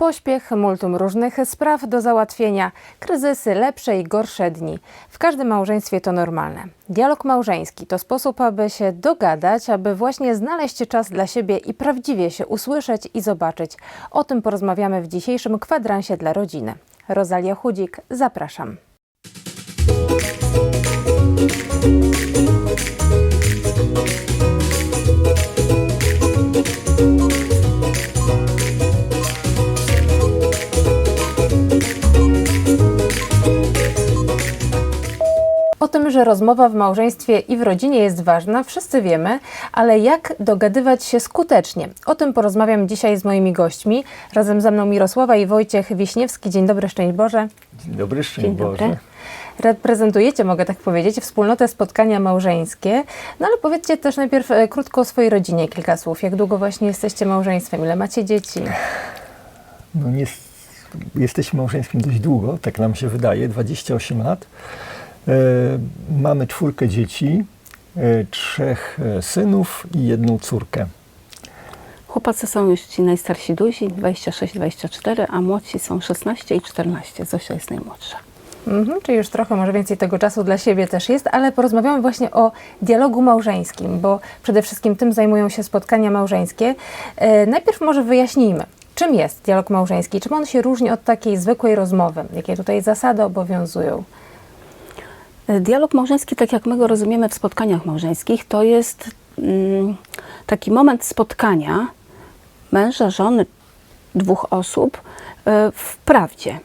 Pośpiech, multum różnych spraw do załatwienia, kryzysy, lepsze i gorsze dni. W każdym małżeństwie to normalne. Dialog małżeński to sposób, aby się dogadać, aby właśnie znaleźć czas dla siebie i prawdziwie się usłyszeć i zobaczyć. O tym porozmawiamy w dzisiejszym kwadransie dla rodziny. Rozalia Chudzik, zapraszam. Tym, że rozmowa w małżeństwie i w rodzinie jest ważna, wszyscy wiemy, ale jak dogadywać się skutecznie? O tym porozmawiam dzisiaj z moimi gośćmi. Razem ze mną Mirosława i Wojciech Wiśniewski. Dzień dobry, szczęść Boże. Dzień dobry, szczęść Dzień dobry. Boże. Reprezentujecie, mogę tak powiedzieć, wspólnotę spotkania małżeńskie. No ale powiedzcie też najpierw e, krótko o swojej rodzinie, kilka słów. Jak długo właśnie jesteście małżeństwem? Ile macie dzieci? No nie, jesteśmy małżeństwem dość długo, tak nam się wydaje, 28 lat. E, mamy czwórkę dzieci, e, trzech e, synów i jedną córkę. Chłopacy są już ci najstarsi duzi, 26-24, a młodsi są 16 i 14. Zosia jest najmłodsza. Mhm, czyli już trochę może więcej tego czasu dla siebie też jest, ale porozmawiamy właśnie o dialogu małżeńskim, bo przede wszystkim tym zajmują się spotkania małżeńskie. E, najpierw może wyjaśnijmy, czym jest dialog małżeński, czym on się różni od takiej zwykłej rozmowy, jakie tutaj zasady obowiązują. Dialog małżeński, tak jak my go rozumiemy w spotkaniach małżeńskich, to jest mm, taki moment spotkania męża, żony, dwóch osób e, w prawdzie.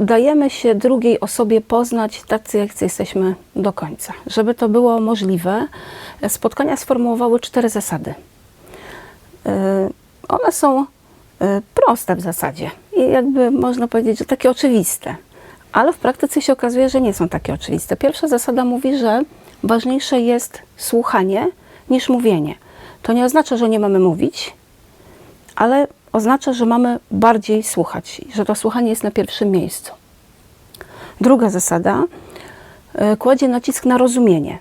Dajemy się drugiej osobie poznać tacy, jak jesteśmy do końca. Żeby to było możliwe, spotkania sformułowały cztery zasady. E, One są e, proste w zasadzie i jakby można powiedzieć, że takie oczywiste, ale w praktyce się okazuje, że nie są takie oczywiste. Pierwsza zasada mówi, że ważniejsze jest słuchanie niż mówienie. To nie oznacza, że nie mamy mówić, ale oznacza, że mamy bardziej słuchać, że to słuchanie jest na pierwszym miejscu. Druga zasada e, kładzie nacisk na rozumienie,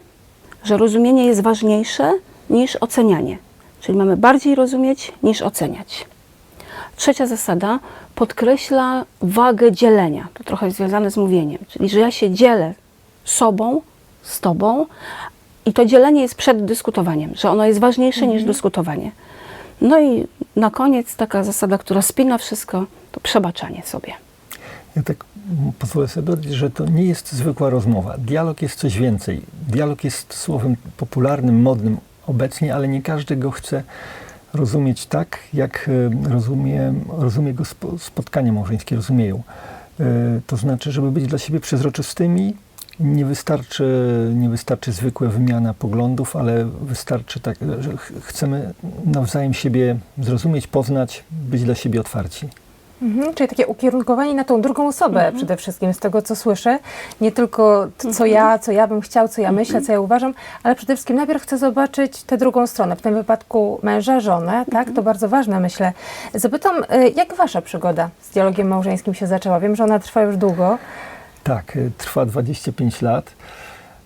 że rozumienie jest ważniejsze niż ocenianie, czyli mamy bardziej rozumieć niż oceniać. Trzecia zasada podkreśla wagę dzielenia. To trochę jest związane z mówieniem, czyli że ja się dzielę sobą, z tobą i to dzielenie jest przed dyskutowaniem, że ono jest ważniejsze niż dyskutowanie. No i na koniec taka zasada, która spina wszystko, to przebaczanie sobie. Ja tak pozwolę sobie dodać, że to nie jest zwykła rozmowa. Dialog jest coś więcej. Dialog jest słowem popularnym, modnym obecnie, ale nie każdy go chce rozumieć tak, jak e, rozumie, rozumie go spo, spotkania małżeńskie, rozumieją. E, To znaczy, żeby być dla siebie przezroczystymi, nie wystarczy, nie wystarczy zwykła wymiana poglądów, ale wystarczy tak, że ch- chcemy nawzajem siebie zrozumieć, poznać, być dla siebie otwarci. Mhm, czyli takie ukierunkowanie na tą drugą osobę przede wszystkim, z tego co słyszę. Nie tylko to, co ja, co ja bym chciał, co ja myślę, co ja uważam, ale przede wszystkim najpierw chcę zobaczyć tę drugą stronę, w tym wypadku męża, żonę, tak? To bardzo ważne, myślę. Zapytam, y, jak wasza przygoda z dialogiem małżeńskim się zaczęła? Wiem, że ona trwa już długo. Tak, y, trwa 25 lat.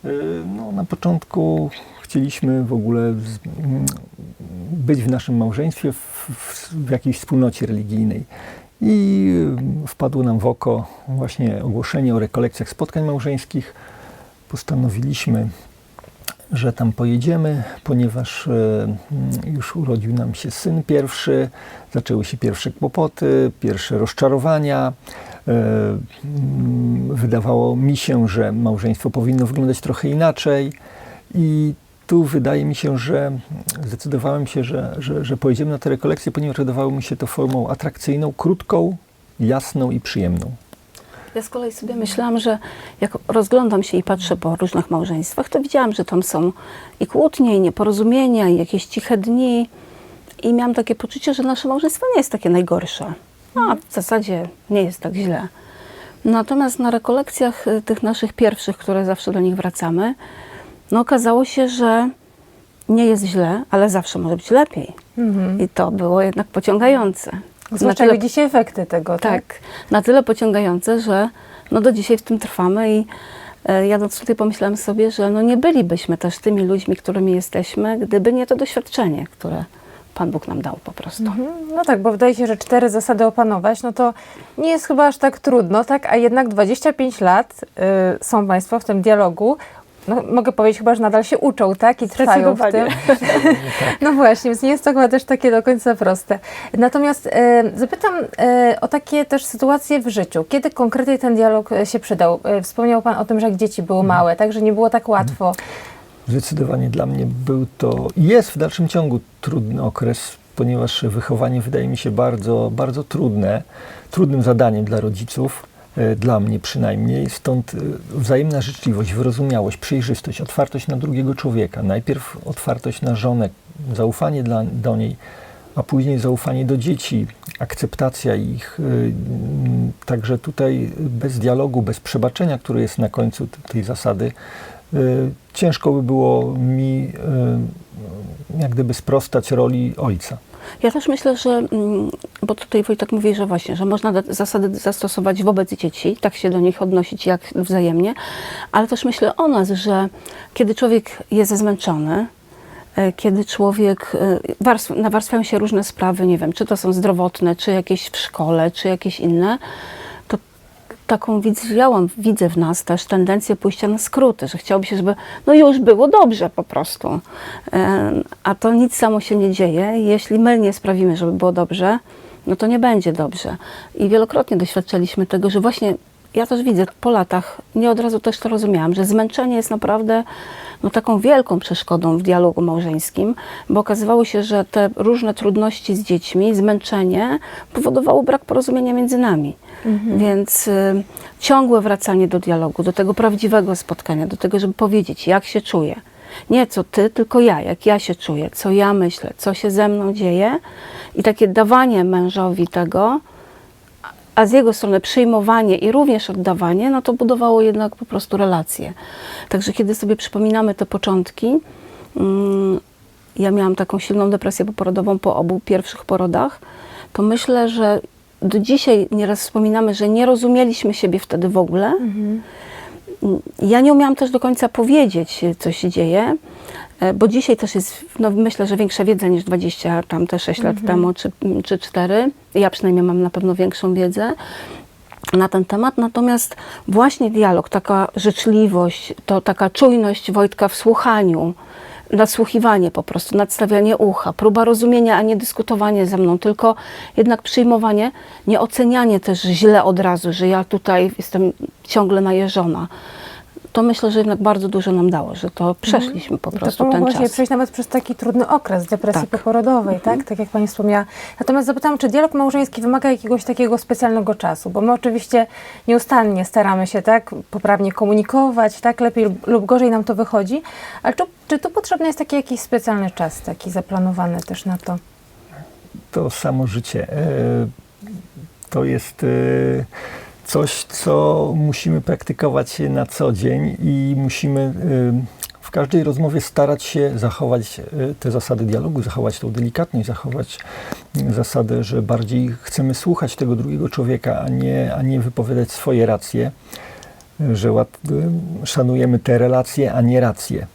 Y, No, na początku chcieliśmy w ogóle mm, być w naszym małżeństwie w, w, w jakiejś wspólnocie religijnej. I y, wpadło nam w oko właśnie ogłoszenie o rekolekcjach spotkań małżeńskich. Postanowiliśmy, że tam pojedziemy, ponieważ e, mm, już urodził nam się syn pierwszy, zaczęły się pierwsze kłopoty, pierwsze rozczarowania. E, mm, Wydawało mi się, że małżeństwo powinno wyglądać trochę inaczej i tu wydaje mi się, że zdecydowałem się, że, że, że pojedziemy na te rekolekcje, ponieważ wydawało mi się to formą atrakcyjną, krótką, jasną i przyjemną. Ja z kolei sobie myślałam, że jak rozglądam się i patrzę po różnych małżeństwach, to widziałam, że tam są i kłótnie, i nieporozumienia, i jakieś ciche dni. I miałam takie poczucie, że nasze małżeństwo nie jest takie najgorsze. A w zasadzie nie jest tak źle. Natomiast na rekolekcjach y, tych naszych pierwszych, które zawsze do nich wracamy, no okazało się, że nie jest źle, ale zawsze może być lepiej. I to było jednak pociągające. Zwłaszcza tyle- widzicie efekty tego, tak? tak, na tyle pociągające, że no do dzisiaj w tym trwamy i e, jadąc tutaj pomyślałam sobie, że no nie bylibyśmy też tymi ludźmi, którymi jesteśmy, gdyby nie to doświadczenie, które Pan Bóg nam dał po prostu. Mhm. No tak, bo wydaje się, że cztery zasady opanować, no to nie jest chyba aż tak trudno, tak? A jednak 25 lat y, są Państwo w tym dialogu. No, mogę powiedzieć chyba, że nadal się uczą, tak? I trwają w tym. No właśnie, więc nie jest to chyba też takie do końca proste. Natomiast e, zapytam e, o takie też sytuacje w życiu. Kiedy konkretnie ten dialog e, się przydał? E, wspomniał Pan o tym, że jak dzieci były małe, tak? Że nie było tak łatwo. Zdecydowanie dla mnie był to i jest w dalszym ciągu trudny okres, ponieważ wychowanie wydaje mi się bardzo, bardzo trudne, trudnym zadaniem dla rodziców, dla mnie przynajmniej. Stąd e, wzajemna życzliwość, wyrozumiałość, przejrzystość, otwartość na drugiego człowieka. Najpierw otwartość na żonę, zaufanie dla, do niej, a później zaufanie do dzieci, akceptacja ich. e, Także tutaj bez dialogu, bez przebaczenia, które jest na końcu tej zasady, ciężko by było mi jak gdyby sprostać roli ojca. Ja też myślę, że, mm, bo tutaj Wojtek mówi, że właśnie, że można zasady zastosować wobec dzieci, tak się do nich odnosić jak wzajemnie, ale też myślę o nas, że kiedy człowiek jest zmęczony, e, kiedy człowiek, e, warstw, nawarstwiają się różne sprawy, nie wiem, czy to są zdrowotne, czy jakieś w szkole, czy jakieś inne, taką widziałam, widzę w nas też tendencję pójścia na skróty, że chciałoby się, żeby no już było dobrze po prostu. E, A to nic samo się nie dzieje. Jeśli my nie sprawimy, żeby było dobrze, no to nie będzie dobrze. I wielokrotnie doświadczaliśmy tego, że właśnie ja też widzę po latach, nie od razu też to rozumiałam, że zmęczenie jest naprawdę no, taką wielką przeszkodą w dialogu małżeńskim, bo okazywało się, że te różne trudności z dziećmi, zmęczenie powodowało brak porozumienia między nami. Więc y, ciągłe wracanie do dialogu, do tego prawdziwego spotkania, do tego, żeby powiedzieć, jak się czuję. Nie co ty, tylko ja, jak ja się czuję, co ja myślę, co się ze mną dzieje. I takie dawanie mężowi tego, a z jego strony przyjmowanie i również oddawanie, no to budowało jednak po prostu relacje. Także kiedy sobie przypominamy te początki, mm, ja miałam taką silną depresję poporodową po obu pierwszych porodach, to myślę, że do dzisiaj nieraz wspominamy, że nie rozumieliśmy siebie wtedy w ogóle. Mm, Ja nie umiałam też do końca powiedzieć, co się dzieje, bo dzisiaj też jest, no myślę, że większa wiedza niż 20, tam te 6 lat temu, czy, czy 4. Ja przynajmniej mam na pewno większą wiedzę na ten temat. Natomiast właśnie dialog, taka życzliwość, to taka czujność Wojtka w słuchaniu, nadsłuchiwanie po prostu, nadstawianie ucha, próba rozumienia, a nie dyskutowanie ze mną, tylko jednak przyjmowanie, nie ocenianie też źle od razu, że ja tutaj jestem ciągle najeżona. To myślę, że jednak bardzo dużo nam dało, że to przeszliśmy po To prostu pomogło ten właśnie czas. przejść nawet przez taki trudny okres depresji Tak. poporodowej, tak? Tak jak Pani wspomniała. Natomiast zapytałam, czy dialog małżeński wymaga jakiegoś takiego specjalnego czasu? Bo my oczywiście nieustannie staramy się, tak? Poprawnie komunikować, tak? Lepiej lub- lub gorzej nam to wychodzi. Ale czy, czy tu potrzebny jest taki jakiś specjalny czas, taki zaplanowany też na to? To samo życie. e, To jest e, coś, co musimy praktykować na co dzień i musimy e, w każdej rozmowie starać się zachować e, te zasady dialogu, zachować tą delikatność, zachować zasadę, że bardziej chcemy słuchać tego drugiego człowieka, a nie, a nie wypowiadać swoje racje że y, szanujemy te relacje, a nie racje.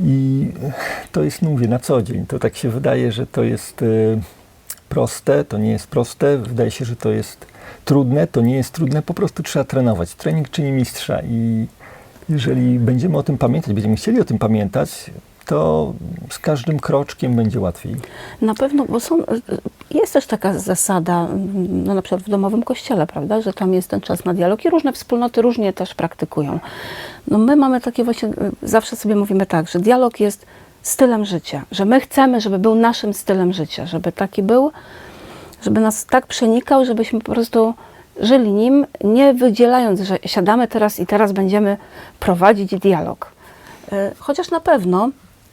I to jest, no mówię, na co dzień. To tak się wydaje, że to jest y, proste, to nie jest proste. Wydaje się, że to jest trudne, to nie jest trudne. Po prostu trzeba trenować. Trening czyni mistrza i jeżeli będziemy o tym pamiętać, będziemy chcieli o tym pamiętać, to z każdym kroczkiem będzie łatwiej. Na pewno, bo są, jest też taka zasada, no na przykład w domowym kościele, prawda, że tam jest ten czas na dialog i różne wspólnoty różnie też praktykują. No my mamy takie właśnie, zawsze sobie mówimy tak, że dialog jest stylem życia, że my chcemy, żeby był naszym stylem życia, żeby taki był, żeby nas tak przenikał, żebyśmy po prostu żyli nim, nie wydzielając, że siadamy teraz i teraz będziemy prowadzić dialog. Y, Chociaż na pewno,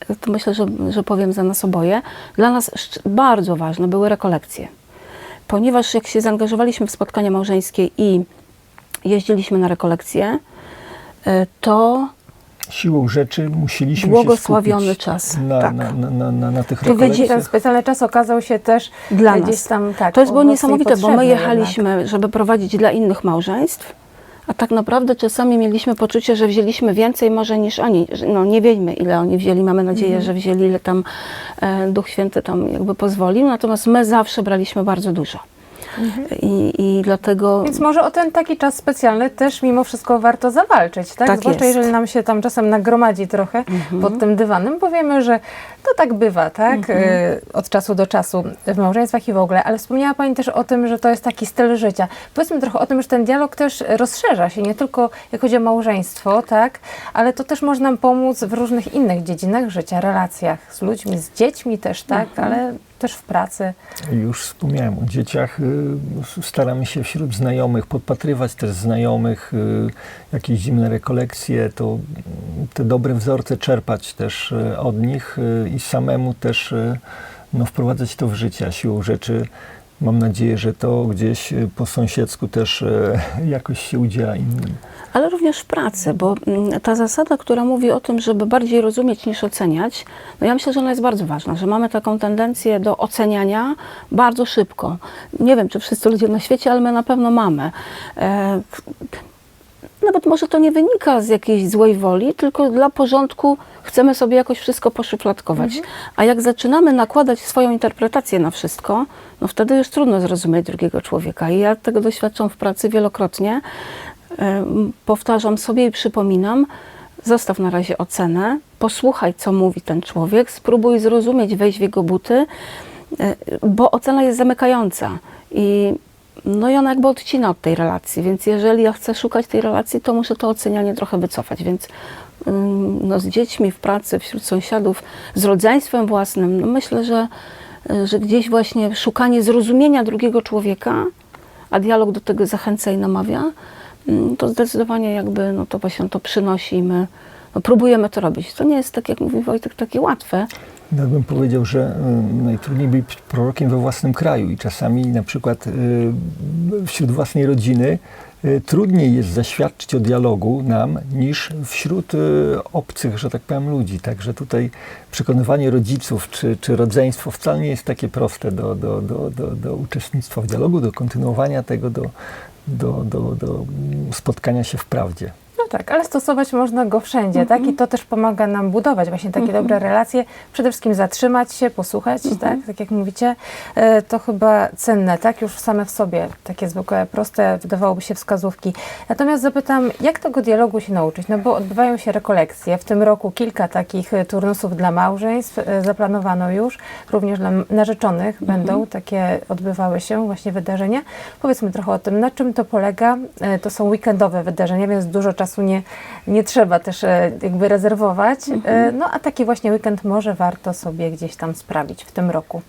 y, to myślę, że, że powiem za nas oboje, dla nas bardzo ważne były rekolekcje. Ponieważ jak się zaangażowaliśmy w spotkania małżeńskie i jeździliśmy na rekolekcje, y, to Siłą rzeczy musieliśmy Błogosławiony się skupić czas, na, tak. na, na, na, na, na tych Czy ten rekolekcjach. specjalny czas okazał się też Dla gdzieś nas. tam, tak, to jest było niesamowite, bo my jechaliśmy, żeby prowadzić dla innych małżeństw, A tak naprawdę czasami mieliśmy poczucie, że wzięliśmy więcej może niż oni. No nie wiemy, ile oni wzięli. Mamy nadzieję, że wzięli, ile tam e, Duch Święty tam jakby pozwolił. Natomiast my zawsze braliśmy bardzo dużo. I, I dlatego... Więc może o ten taki czas specjalny też mimo wszystko warto zawalczyć, tak? Tak Zwłaszcza jest. jeżeli nam się tam czasem nagromadzi trochę pod tym dywanem, powiemy, że to tak bywa, tak? Y, Od czasu do czasu w małżeństwach i w ogóle. Ale wspomniała Pani też o tym, że to jest taki styl życia. Powiedzmy trochę o tym, że ten dialog też rozszerza się, nie tylko jak chodzi o małżeństwo, tak? Ale to też może nam pomóc w różnych innych dziedzinach życia, relacjach z ludźmi, z dziećmi też, tak? Ale też w pracy. Już wspomniałem o dzieciach. y, Staramy się wśród znajomych podpatrywać też znajomych, y, jakieś zimne rekolekcje, to te dobre wzorce czerpać też y, od nich i samemu też no, wprowadzać to w życie. Siłą rzeczy mam nadzieję, że to gdzieś y, po sąsiedzku też y, jakoś się udziela innym. Ale również w pracy, bo mm, ta zasada, która mówi o tym, żeby bardziej rozumieć niż oceniać, no ja myślę, że ona jest bardzo ważna, że mamy taką tendencję do oceniania bardzo szybko. Nie wiem, czy wszyscy ludzie na świecie, ale my na pewno mamy. Nawet może to nie wynika z jakiejś złej woli, tylko dla porządku chcemy sobie jakoś wszystko poszufladkować. A jak zaczynamy nakładać swoją interpretację na wszystko, no wtedy już trudno zrozumieć drugiego człowieka. I ja tego doświadczam w pracy wielokrotnie. Powtarzam sobie i przypominam, zostaw na razie ocenę, posłuchaj, co mówi ten człowiek, spróbuj zrozumieć, wejść w jego buty, e, bo ocena jest zamykająca i no i ona jakby odcina od tej relacji, więc jeżeli ja chcę szukać tej relacji, to muszę to ocenianie trochę wycofać, więc ym, no, z dziećmi w pracy, wśród sąsiadów, z rodzeństwem własnym, no myślę, że, że gdzieś właśnie szukanie zrozumienia drugiego człowieka, a dialog do tego zachęca i namawia, ym, to zdecydowanie jakby no to właśnie to przynosi i my no, próbujemy to robić. To nie jest, tak jak mówi Wojtek, takie łatwe, Ja bym powiedział, że y, najtrudniej być prorokiem we własnym kraju i czasami na przykład y, wśród własnej rodziny y, trudniej jest zaświadczyć o dialogu nam niż wśród obcych, że tak powiem, ludzi. Także tutaj przekonywanie rodziców czy, czy rodzeństwo wcale nie jest takie proste do, do, do, do, do uczestnictwa w dialogu, do kontynuowania tego, do, do, do, do spotkania się w prawdzie. No tak, ale stosować można go wszędzie, tak? I to też pomaga nam budować właśnie takie dobre relacje. Przede wszystkim zatrzymać się, posłuchać, tak? Tak jak mówicie, e, to chyba cenne, tak? Już same w sobie takie zwykłe, proste, wydawałoby się wskazówki. Natomiast zapytam, jak tego dialogu się nauczyć? No bo odbywają się rekolekcje. W tym roku kilka takich e, turnusów dla małżeństw e, zaplanowano już. Również dla narzeczonych będą takie odbywały się właśnie wydarzenia. Powiedzmy trochę o tym, na czym to polega. To są weekendowe wydarzenia, więc dużo czasu nie, nie trzeba też e, jakby rezerwować. E, No a taki właśnie weekend może warto sobie gdzieś tam sprawić w tym roku.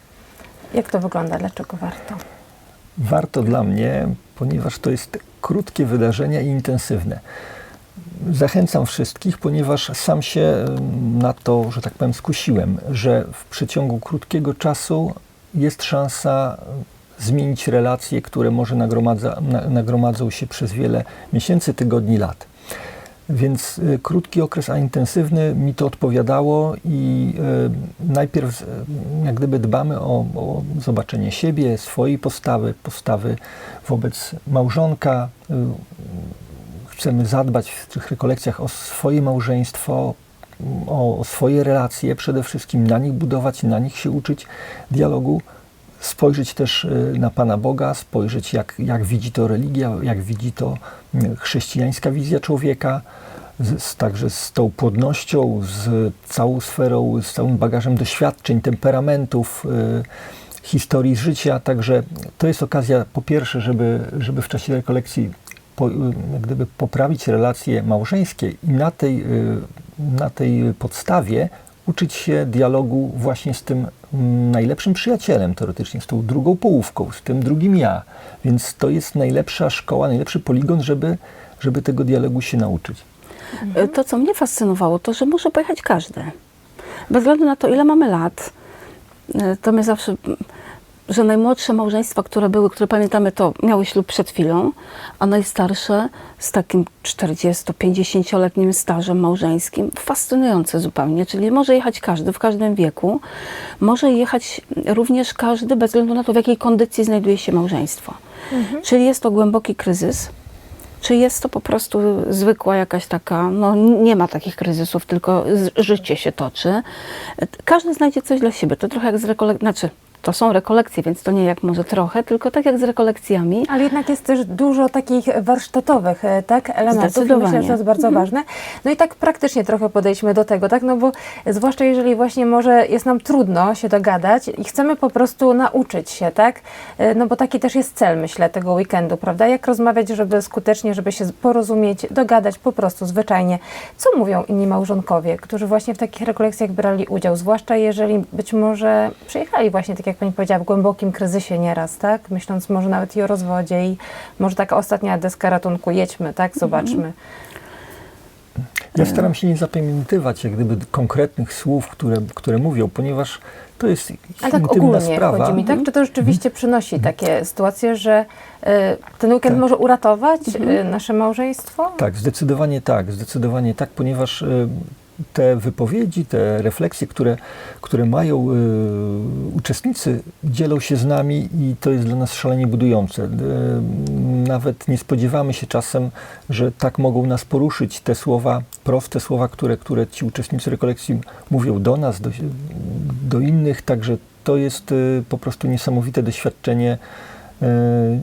Jak to wygląda? Dlaczego warto? Warto dla mnie, ponieważ to jest krótkie wydarzenia i intensywne. Zachęcam wszystkich, ponieważ sam się em, na to, że tak powiem, skusiłem, że w przeciągu krótkiego czasu jest szansa zmienić relacje, które może nagromadzą się przez wiele miesięcy, tygodni, lat. Więc y, krótki okres, a intensywny mi to odpowiadało i y, najpierw y, jak gdyby dbamy o, o zobaczenie siebie, swojej postawy, postawy wobec małżonka. Chcemy zadbać w tych rekolekcjach o swoje małżeństwo, o, o swoje relacje, przede wszystkim na nich budować, na nich się uczyć dialogu, spojrzeć też y, na Pana Boga, spojrzeć jak, jak widzi to religia, jak widzi to y, chrześcijańska wizja człowieka, z, także z tą płodnością, z całą sferą, z całym bagażem doświadczeń, temperamentów, y, historii życia. Także to jest okazja po pierwsze, żeby, żeby w czasie rekolekcji po, y, gdyby poprawić relacje małżeńskie i na tej, y, na tej podstawie uczyć się dialogu właśnie z tym mm, najlepszym przyjacielem teoretycznie, z tą drugą połówką, z tym drugim ja. Więc to jest najlepsza szkoła, najlepszy poligon, żeby, żeby tego dialogu się nauczyć. Y, To, co mnie fascynowało, to, że może pojechać każdy. Bez względu na to, ile mamy lat, y, to mnie zawsze, że najmłodsze małżeństwa, które były, które pamiętamy, to miały ślub przed chwilą, a najstarsze z takim 40-50-letnim stażem małżeńskim. Fascynujące zupełnie, czyli może jechać każdy w każdym wieku, może jechać również każdy bez względu na to, w jakiej kondycji znajduje się małżeństwo. Czyli jest to głęboki kryzys, czy jest to po prostu zwykła jakaś taka, no nie ma takich kryzysów, tylko życie się toczy. Każdy znajdzie coś dla siebie. To trochę jak z rekolekcjami, znaczy to są rekolekcje, więc to nie jak może trochę, tylko tak jak z rekolekcjami. Ale jednak jest też dużo takich warsztatowych e, tak, elementów i myślę, że to jest bardzo ważne. No i tak praktycznie trochę podejdźmy do tego, tak, no bo zwłaszcza jeżeli właśnie może jest nam trudno się dogadać i chcemy po prostu nauczyć się, tak, E, no bo taki też jest cel, myślę, tego weekendu, prawda, jak rozmawiać, żeby skutecznie, żeby się porozumieć, dogadać po prostu zwyczajnie. Co mówią inni małżonkowie, którzy właśnie w takich rekolekcjach brali udział, zwłaszcza jeżeli być może przyjechali właśnie, tak jak Pani powiedziała, w głębokim kryzysie nieraz, tak? Myśląc może nawet i o rozwodzie i może taka ostatnia deska ratunku, jedźmy, tak? Zobaczmy. Ja staram się nie zapamiętywać jak gdyby konkretnych słów, które, które mówią, ponieważ to jest Ale tak ogólnie sprawa. chodzi mi, tak? Czy to rzeczywiście przynosi takie sytuacje, że y, ten weekend Tak. może uratować y, nasze małżeństwo? Tak, zdecydowanie tak, zdecydowanie tak, ponieważ y, te wypowiedzi, te refleksje, które, które mają y, uczestnicy, dzielą się z nami i to jest dla nas szalenie budujące. Y, nawet nie spodziewamy się czasem, że tak mogą nas poruszyć te słowa, proste słowa, które, które ci uczestnicy rekolekcji mówią do nas, do, do innych, także to jest y, po prostu niesamowite doświadczenie e,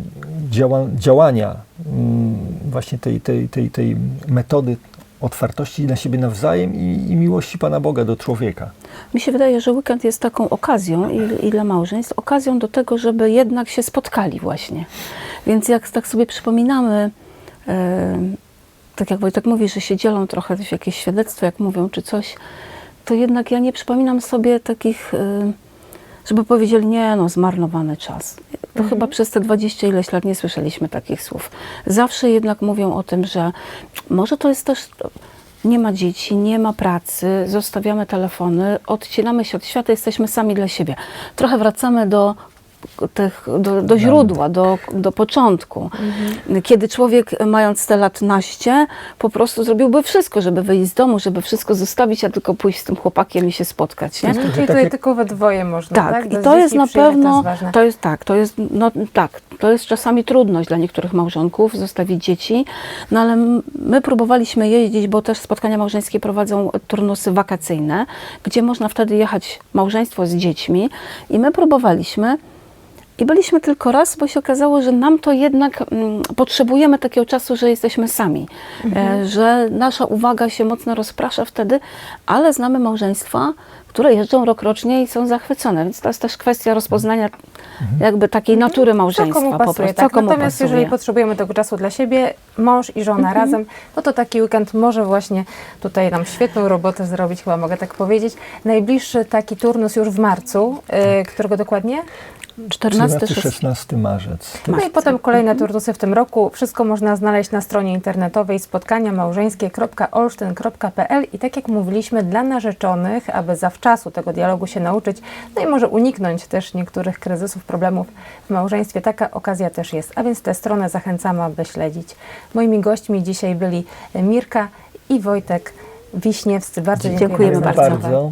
działa, działania mm, właśnie tej, tej, tej, tej metody otwartości na siebie nawzajem i, i miłości Pana Boga do człowieka. Mi się wydaje, że weekend jest taką okazją i, i dla małżeństw, okazją do tego, żeby jednak się spotkali właśnie. Więc jak tak sobie przypominamy, e, tak jak Wojtek mówi, że się dzielą trochę w jakieś świadectwo, jak mówią, czy coś, to jednak ja nie przypominam sobie takich, e, żeby powiedzieli, nie no, zmarnowany czas. To chyba przez te 20 ileś lat nie słyszeliśmy takich słów. Zawsze jednak mówią o tym, że może to jest też nie ma dzieci, nie ma pracy, zostawiamy telefony, odcinamy się od świata, jesteśmy sami dla siebie. Trochę wracamy do, tych, do, do źródła, do, do początku. Kiedy człowiek, mając te lat naście, po prostu zrobiłby wszystko, żeby wyjść z domu, żeby wszystko zostawić, a tylko pójść z tym chłopakiem i się spotkać. Nie? Mhm, Czyli tutaj tylko we dwoje można, tak? Tak, i to jest na pewno, To jest to jest tak, to jest, no tak, to jest czasami trudność dla niektórych małżonków zostawić dzieci, no ale my próbowaliśmy jeździć, bo też spotkania małżeńskie prowadzą turnusy wakacyjne, gdzie można wtedy jechać małżeństwo z dziećmi i my próbowaliśmy i byliśmy tylko raz, bo się okazało, że nam to jednak mm, potrzebujemy takiego czasu, że jesteśmy sami, e, że nasza uwaga się mocno rozprasza wtedy, ale znamy małżeństwa, które jeżdżą rokrocznie i są zachwycone, więc to jest też kwestia rozpoznania jakby takiej natury Co małżeństwa komu po pasuje, prostu. tak? Co komu Natomiast pasuje. jeżeli potrzebujemy tego czasu dla siebie, mąż i żona razem, no to taki weekend może właśnie tutaj nam świetną robotę zrobić, chyba mogę tak powiedzieć. Najbliższy taki turnus już w marcu, y, którego dokładnie? 14, 16. 16 marzec. No i potem kolejne turnusy w tym roku. Wszystko można znaleźć na stronie internetowej spotkania małżeńskie.olsztyn.pl i tak jak mówiliśmy, dla narzeczonych, aby zawczasu tego dialogu się nauczyć, no i może uniknąć też niektórych kryzysów, problemów w małżeństwie, taka okazja też jest. A więc tę stronę zachęcamy, aby śledzić. Moimi gośćmi dzisiaj byli Mirka i Wojtek Wiśniewscy. Bardzo dziękujemy, Dziękujemy za bardzo.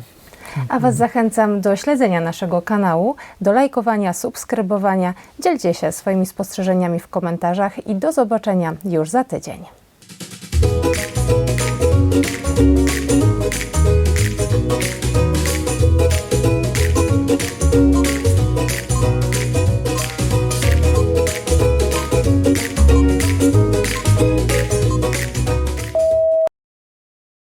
A Was zachęcam do śledzenia naszego kanału, do lajkowania, subskrybowania. Dzielcie się swoimi spostrzeżeniami w komentarzach i do zobaczenia już za tydzień.